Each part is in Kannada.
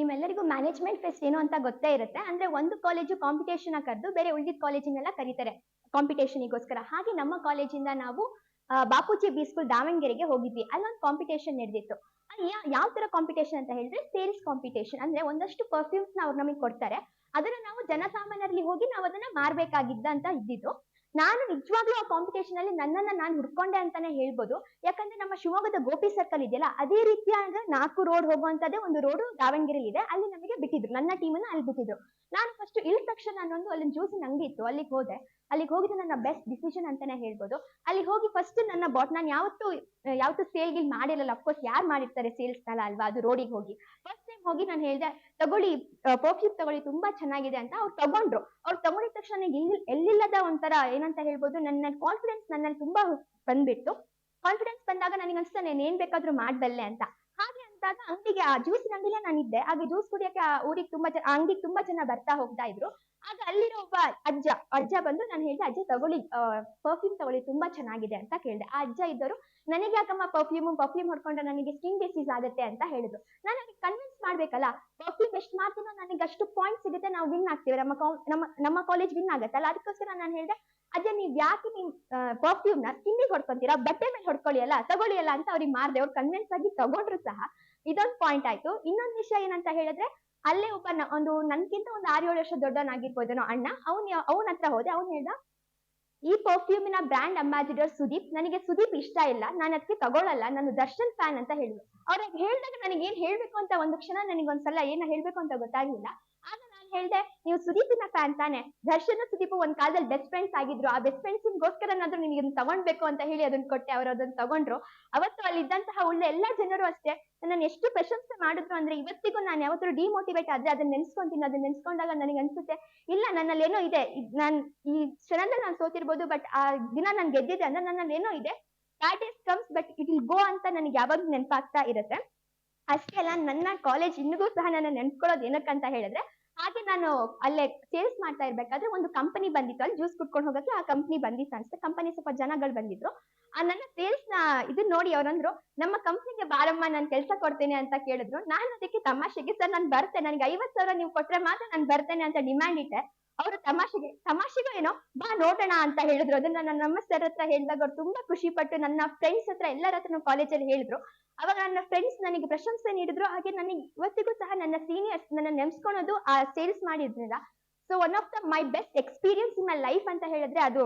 ನಿಮ್ಮೆಲ್ಲರಿಗೂ ಮ್ಯಾನೇಜ್ಮೆಂಟ್ ಫೆಸ್ಟ್ ಏನು ಅಂತ ಗೊತ್ತೇ ಇರುತ್ತೆ. ಅಂದ್ರೆ ಒಂದು ಕಾಲೇಜು ಕಾಂಪಿಟೇಷನ್ ಕರೆದು ಬೇರೆ ಉಳಿದ ಕಾಲೇಜಿನೆಲ್ಲ ಕರೀತಾರೆ. ಕಾಂಪಿಟೇಷನಿಗೋಸ್ಕರ ಹಾಗೆ ನಮ್ಮ ಕಾಲೇಜಿಂದ ನಾವು ಬಾಪೂಜಿ ಬಿ ಸ್ಕೂಲ್ ದಾವಣಗೆರೆಗೆ ಹೋಗಿದ್ವಿ. ಅಲ್ಲೊಂದು ಕಾಂಪಿಟೇಷನ್ ನಡೆದಿತ್ತು. ಯಾವ ತರ ಕಾಂಪಿಟೇಷನ್ ಅಂತ ಹೇಳಿದ್ರೆ ಸೇಲ್ಸ್ ಕಾಂಪಿಟೇಷನ್ ಅಂದ್ರೆ ಒಂದಷ್ಟು ಪರ್ಫ್ಯೂಮ್ಸ್ನ ಅವ್ರು ನಮಗೆ ಕೊಡ್ತಾರೆ. ಅದನ್ನ ನಾವು ಜನಸಾಮಾನ್ಯರಲ್ಲಿ ಹೋಗಿ ನಾವು ಅದನ್ನ ಮಾರ್ಬೇಕಾಗಿದ್ದ ಅಂತ ಇದ್ದಿದ್ದು. ನಾನು ನಿಜವಾಗ್ಲೂ ಆ ಕಾಂಪಿಟೇಷನ್ ಅಲ್ಲಿ ನನ್ನನ್ನ ನಾನು ಹುಡ್ಕೊಂಡೆ ಅಂತಾನೆ ಹೇಳ್ಬೋದು. ಯಾಕಂದ್ರೆ ನಮ್ಮ ಶಿವಮೊಗ್ಗದ ಗೋಪಿ ಸರ್ಕಲ್ ಇದೆಯಲ್ಲ, ಅದೇ ರೀತಿಯಾದ ನಾಲ್ಕು ರೋಡ್ ಹೋಗುವಂತದ್ದೇ ಒಂದು ರೋಡ್ ದಾವಣಗೆರೆಯಲ್ಲಿ ಇದೆ ಅಲ್ಲಿ ನಮಗೆ ಬಿಟ್ಟಿದ್ರು, ನನ್ನ ಟೀಮ್ ಅನ್ನ ಅಲ್ಲಿ ಬಿಟ್ಟಿದ್ರು. ನಾನು ಫಸ್ಟ್ ಇಳಿದ ತಕ್ಷಣ ನಾನೊಂದು ಅಲ್ಲಿ ಜ್ಯೂಸಿನ ನಂಗೆ ಇತ್ತು, ಅಲ್ಲಿಗೆ ಹೋದೆ. ಅಲ್ಲಿಗೆ ಹೋಗಿದ್ದು ನನ್ನ ಬೆಸ್ಟ್ ಡಿಸಿಷನ್ ಅಂತಾನೆ ಹೇಳ್ಬೋದು. ಅಲ್ಲಿ ಹೋಗಿ ಫಸ್ಟ್ ನನ್ನ ಬಾಟ್ ನಾನು ಯಾವತ್ತು ಯಾವತ್ತು ಸೇಲ್ ಗಿಲ್ ಮಾಡಿರಲ್ಲ ಅಫ್ಕೋರ್ಸ್ ಯಾರು ಮಾಡಿರ್ತಾರೆ ಸೇಲ್ಸ್ ಸ್ಥಳ ಅಲ್ವಾ, ಅದು ರೋಡಿಗೆ ಹೋಗಿ. ಫಸ್ಟ್ ಹೋಗಿ ನಾನು ಹೇಳಿದೆ, ತಗೊಳ್ಳಿ ಪರ್ಫ್ಯೂಮ್ ತಗೊಳ್ಳಿ, ತುಂಬಾ ಚೆನ್ನಾಗಿದೆ ಅಂತ ಅವ್ರು ತಗೊಂಡ್ರು. ಅವ್ರು ತಗೊಂಡಿದ ತಕ್ಷಣ ನನಗೆ ಎಲ್ಲಿ- ಎಲ್ಲಿಲ್ಲದ ಒಂಥರ ಏನಂತ ಹೇಳ್ಬೋದು, ನನ್ನ ಕಾನ್ಫಿಡೆನ್ಸ್ ನನ್ನಲ್ಲಿ ತುಂಬಾ ಬಂದ್ಬಿಟ್ಟು ಕಾನ್ಫಿಡೆನ್ಸ್ ಬಂದಾಗ ನನಗೆ ಅನ್ಸುತ್ತೆ ನಾನು ಏನ್ ಬೇಕಾದ್ರೂ ಮಾಡ್ಬಲ್ಲೆ ಅಂತ. ಹಾಗೆ ಅಂದಾಗ ಅಂಗಡಿಗೆ, ಆ ಜ್ಯೂಸ್ ಅಂಗಡಿಲೇ ಇದ್ದೆ. ಹಾಗೆ ಜ್ಯೂಸ್ ಕುಡಿಯಕ್ಕೆ ಆ ಊರಿಗೆ ತುಂಬಾ ಜನ ಅಂಗಡಿಗೆ ತುಂಬಾ ಜನ ಬರ್ತಾ ಹೋಗ್ತಾ ಇದ್ರು. ಆಗ ಅಲ್ಲಿರೋ ಒಬ್ಬ ಅಜ್ಜ ಅಜ್ಜ ಬಂದು ನಾನು ಹೇಳಿದೆ, ಅಜ್ಜ, ತಗೊಳ್ಳಿ ಪರ್ಫ್ಯೂಮ್ ತಗೊಳ್ಳಿ, ತುಂಬಾ ಚೆನ್ನಾಗಿದೆ ಅಂತ ಕೇಳಿದೆ. ಆ ಅಜ್ಜ ಇದ್ದರು ನನಗೆ ಯಾಕಮ್ಮ ಪರ್ಫ್ಯೂಮ್ ಪರ್ಫ್ಯೂಮ್ ಹೊಡ್ಕೊಂಡ್ರೆ ನನಗೆ ಸ್ಕಿನ್ ಡಿಸೀಸ್ ಆಗುತ್ತೆ ಅಂತ ಹೇಳಿದ್ರು. ನಾನು ಅದಕ್ಕೆ ಮಾಡ್ಬೇಕಲ್ಲ? ಪರ್ಫ್ಯೂಮ್ ಎಷ್ಟು ಮಾಡ್ತೀನೋ ನನಗೆ ಅಷ್ಟು ಪಾಯಿಂಟ್ ಸಿಗುತ್ತೆ, ನಾವು ವಿನ್ ಆಗ್ತೀವಿ. ನಮ್ಮ ನಮ್ಮ ನಮ್ಮ ಕಾಲೇಜ್ ವಿನ್ ಆಗುತ್ತಲ್ಲ? ಅದಕ್ಕೋಸ್ಕರ ನಾನು ಹೇಳಿದೆ ಅದೇ ನೀವ್ ಯಾಕೆ ನಿಮ್ ಪರ್ಫ್ಯೂಮ್ನ ಸ್ಕಿನ್ನಿಗೆ ಹೊಡ್ಕೊಂತೀರಾ? ಬಟ್ಟೆ ಮೇಲೆ ಹೊಡ್ಕೊಳ್ಳಿ ಅಲ್ಲ? ತಗೊಳ್ಳಿ ಅಲ್ಲ ಅಂತ ಅವ್ರಿಗೆ ಮಾರ್ದೆ ಅವ್ರು ಕನ್ವಿನ್ಸ್ ಆಗಿ ತಗೊಂಡ್ರು ಸಹ. ಇದೊಂದು ಪಾಯಿಂಟ್ ಆಯ್ತು. ಇನ್ನೊಂದು ವಿಷಯ ಏನಂತ ಹೇಳಿದ್ರೆ, ಅಲ್ಲೇ ಒಬ್ಬ ಒಂದು ನನ್ಗಿಂತ ಒಂದು ಆರು ಏಳು ವರ್ಷ ದೊಡ್ಡವನಾಗಿರ್ಬೋದೇನೋ ಅಣ್ಣ, ಅವ್ನ ಅವನ ಹತ್ರ ಹೋದೆ. ಅವ್ನು ಹೇಳ್ದ ಈ ಪರ್ಫ್ಯೂಮಿನ ಬ್ರ್ಯಾಂಡ್ ಅಂಬಾಸಿಡರ್ ಸುದೀಪ್, ನನಗೆ ಸುದೀಪ್ ಇಷ್ಟ ಇಲ್ಲ. ನಾನು ಅದಕ್ಕೆ ತಗೊಳ್ಳಲ್ಲ ನಾನು ದರ್ಶನ್ ಫ್ಯಾನ್ ಅಂತ ಹೇಳಿದ್ರು ಅವ್ರ ಹೇಳಿದಾಗ ನನಗೆ ಏನ್ ಹೇಳ್ಬೇಕು ಅಂತ ಒಂದು ಕ್ಷಣ ನನಗೆ ಒಂದ್ಸಲ ಏನ ಹೇಳ್ಬೇಕು ಅಂತ ಗೊತ್ತಾಗಿಲ್ಲ ಆಗ ನಾನು ಹೇಳ್ದೆ, ನೀವು ಸುದೀಪಿನ ಫ್ಯಾನ್ ತಾನೆ. ದರ್ಶನ್ ಸುದೀಪ್ ಒಂದ್ ಕಾಲದಲ್ಲಿ ಬೆಸ್ಟ್ ಫ್ರೆಂಡ್ಸ್ ಆಗಿದ್ರು. ಆ ಬೆಸ್ಟ್ ಫ್ರೆಂಡ್ಸ್ಗೋಸ್ಕರನಾದ್ರೂ ನಿಮಗೆ ಇದನ್ನ ತಗೊಂಡ್ಬೇಕು ಅಂತ ಹೇಳಿ ಅದನ್ನ ಕೊಟ್ಟೆ. ಅವ್ರು ಅದನ್ನ ತಗೊಂಡ್ರು. ಅವತ್ತು ಅಲ್ಲಿ ಇದ್ದಂತಹ ಉಳ್ಳ ಎಲ್ಲಾ ಜನರು ಅಷ್ಟೇ. ನನ್ನನ್ನು ಎಷ್ಟು ಪ್ರಶಂಸೆ ಮಾಡಿದ್ರು ಅಂದ್ರೆ ಇವತ್ತಿಗೂ ನಾನು ಯಾವತ್ತೂ ಡಿಮೋಟಿವೇಟ್ ಆದ್ರೆ ಅದನ್ನ ನೆನ್ಸ್ಕೊಂತೀನಿ ಅದನ್ನ ನೆನ್ಸ್ಕೊಂಡಾಗ ನನಗೆ ಅನ್ಸುತ್ತೆ, ಇಲ್ಲ ನನ್ನಲ್ಲಿ ಏನೋ ಇದೆ ನಾನ್ ಈ ಕ್ಷಣದಲ್ಲಿ ನಾನು ಸೋತಿರ್ಬೋದು ಬಟ್ ಆ ದಿನ ನಾನು ಗೆದ್ದಿದ್ದೆ ಅಂದ್ರೆ ನನ್ನಲ್ಲಿ ಏನೋ ಇದೆ that is comes but it will go ಅಂತ ನನಗೆ ಯಾವಾಗ್ಲೂ ನೆನಪಾಗ್ತಾ ಇರುತ್ತೆ. ಅಷ್ಟೇ ಅಲ್ಲ, ನನ್ನ ಕಾಲೇಜ್ ಇನ್ನಿಗೂ ಸಹ ನನ್ನ ನೆನ್ಸ್ಕೊಳ್ಳೋದು ಏನಕ್ಕಂತ ಹೇಳಿದ್ರೆ ಹಾಗೆ ನಾನು ಅಲ್ಲೇ ಸೇಲ್ಸ್ ಮಾಡ್ತಾ ಇರ್ಬೇಕಾದ್ರೆ ಒಂದು ಕಂಪನಿ ಬಂದಿತ್ತು. ಅಲ್ಲಿ ಜ್ಯೂಸ್ ಕುಟ್ಕೊಂಡು ಹೋಗಕ್ಕೆ ಆ ಕಂಪನಿ ಬಂದಿತ್ತು ಅನ್ಸುತ್ತೆ. ಕಂಪನಿ ಸ್ವಲ್ಪ ಜನಗಳು ಬಂದಿದ್ರು. ಆ ನನ್ನ ಸೇಲ್ಸ್ನ ಇದನ್ನ ನೋಡಿ ಅವ್ರಂದ್ರು ನಮ್ಮ ಕಂಪ್ನಿಗೆ ಬಾರಮ್ಮ, ನಾನು ಕೆಲಸ ಕೊಡ್ತೇನೆ ಅಂತ ಕೇಳಿದ್ರು. ನಾನು ಅದಕ್ಕೆ ತಮಾಷೆಗೆ, ಸರ್, ನಾನು ಬರ್ತೇನೆ. ನನಗೆ ಐವತ್ತು ಸಾವಿರ ನೀವು ಕೊಟ್ರೆ ಮಾತ್ರ ನಾನು ಬರ್ತೇನೆ ಅಂತ ಡಿಮ್ಯಾಂಡ್ ಇಟ್ಟೆ. ಅವರು ತಮಾಷೆಗೆ, ತಮಾಷೆಗೂ ಏನೋ, ಬಾ ನೋಡೋಣ ಅಂತ ಹೇಳಿದ್ರು. ಅದನ್ನ ನನ್ನ ನಮ್ಮ ಸರ್ ಹತ್ರ ಹೇಳಿದಾಗ ಅವ್ರು ತುಂಬಾ ಖುಷಿ ಪಟ್ಟು ನನ್ನ ಫ್ರೆಂಡ್ಸ್ ಹತ್ರ ಎಲ್ಲರ ಹತ್ರ ಕಾಲೇಜಲ್ಲಿ ಹೇಳಿದ್ರು. ಅವಾಗ ನನ್ನ ಫ್ರೆಂಡ್ಸ್ ನನಗೆ ಪ್ರಶಂಸೆ ನೀಡಿದ್ರು. ಹಾಗೆ ನನಗೆ ಇವತ್ತಿಗೂ ಸಹ ನನ್ನ ಸೀನಿಯರ್ಸ್ ನನ್ನ ನೆನ್ಸ್ಕೊಳೋದು, ಆ ಸೇಲ್ಸ್ ಮಾಡಿದ್ರಿಂದ. So one of the my best experience in my life ಅಂತ ಹೇಳಿದ್ರೆ ಅದು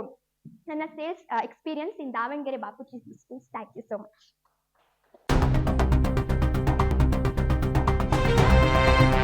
ನನ್ನ sales experience in Davanagere Bapuji thank you so much